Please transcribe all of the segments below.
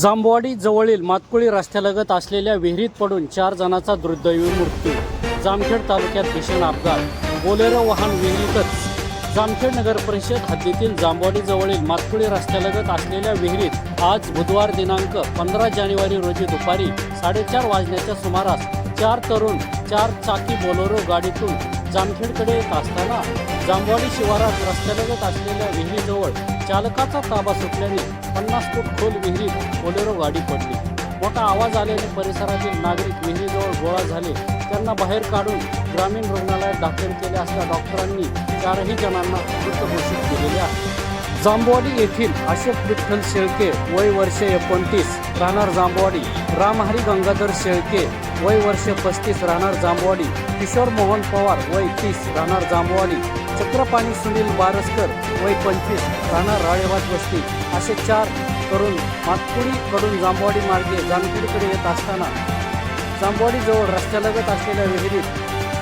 जांबवाडी जवळील मातकुळी रस्त्यालगत असलेल्या विहिरीत पडून चार जणांचा दुर्दैवी मृत्यू. जामखेड तालुक्यात भीषण अपघात. बोलेरो वाहन विहिरीतच जामखेड नगर परिषद हद्दीतील जांबवाडी जवळील मातकुळी रस्त्यालगत असलेल्या विहिरीत आज बुधवार दिनांक पंधरा जानेवारी रोजी दुपारी साडेचार वाजण्याच्या सुमारास चार तरुण चार चाकी बोलेरो गाडीतून जामखेडकडे येत असताना जांभवाडी शिवारात रस्त्यालगत असलेल्या विहिरीजवळ चालकाचा ताबा सुटल्याने पन्नास फूट खोल विहिरीत बोलेरो गाडी पडली. मोठा आवाज आल्याने परिसरातील नागरिक विहिरीजवळ गोळा झाले. त्यांना बाहेर काढून ग्रामीण रुग्णालयात दाखल केले असता डॉक्टरांनी चारही जणांना मृत घोषित केलेले आहे. जांबवाडी येथील अशोक विठ्ठल शेळके वय वर्ष एकोणतीस राहणार जांबवाडी. रामहरी गंगाधर शेळके वय वर्ष पस्तीस राहणार जांबवाडी. किशोर मोहन पवार वय तीस राहणार जांबवाडी. चक्रपाणी सुनील बारसकर वय पंचवीस राहणार राळेवाद वस्ती. असे चार तरुण मातपुरीकडून जांबवाडी मार्गे जामखेडकडे येत असताना जांबवाडीजवळ रस्त्यालगत असलेल्या विहिरीत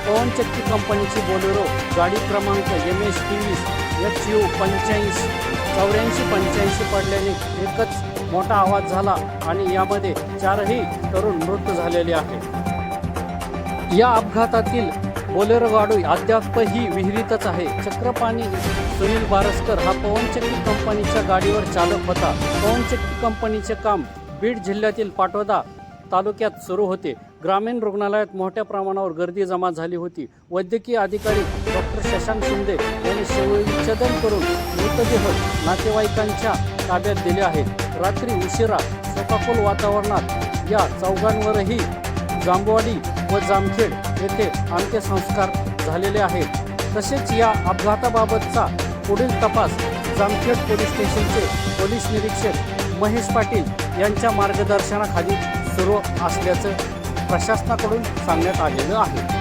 पवनचक्की कंपनीची बोलेरो गाडी क्रमांक एम एस तेवीस एच यू पंच्याऐंशी चौऱ्याऐंशी पंच्याऐंशी पडल्याने एकच मोठा आवाज झाला आणि यामध्ये चारही तरुण मृत झालेले आहेत. या अपघातातील बोलेरो गाडी अद्यापही विहिरीतच आहे. चक्रपाणी सुनील बारसकर हा पवनचक्की कंपनीच्या गाडीवर चालक होता. पवनचक्की कंपनीचे काम बीड जिल्ह्यातील पाटोदा तालुक्यात सुरू होते. ग्रामीण रुग्णालयात मोठ्या प्रमाणावर गर्दी जमा झाली होती. वैद्यकीय अधिकारी डॉक्टर शशांक शिंदे यांनी विच्छेदन करून मृतदेह नातेवाईकांच्या ताब्यात दिले आहेत. रात्री उशिरा शोकाकुल वातावरणात या चौघांवरही जांबवाडी व जामखेड येथे अंत्यसंस्कार झालेले आहेत. तसेच या अपघाताबाबतचा पुढील तपास जामखेड पोलीस स्टेशनचे पोलीस निरीक्षक महेश पाटील यांच्या मार्गदर्शनाखाली सुरू असल्याचं प्रशासनाकडून सांगण्यात आलेलं आहे.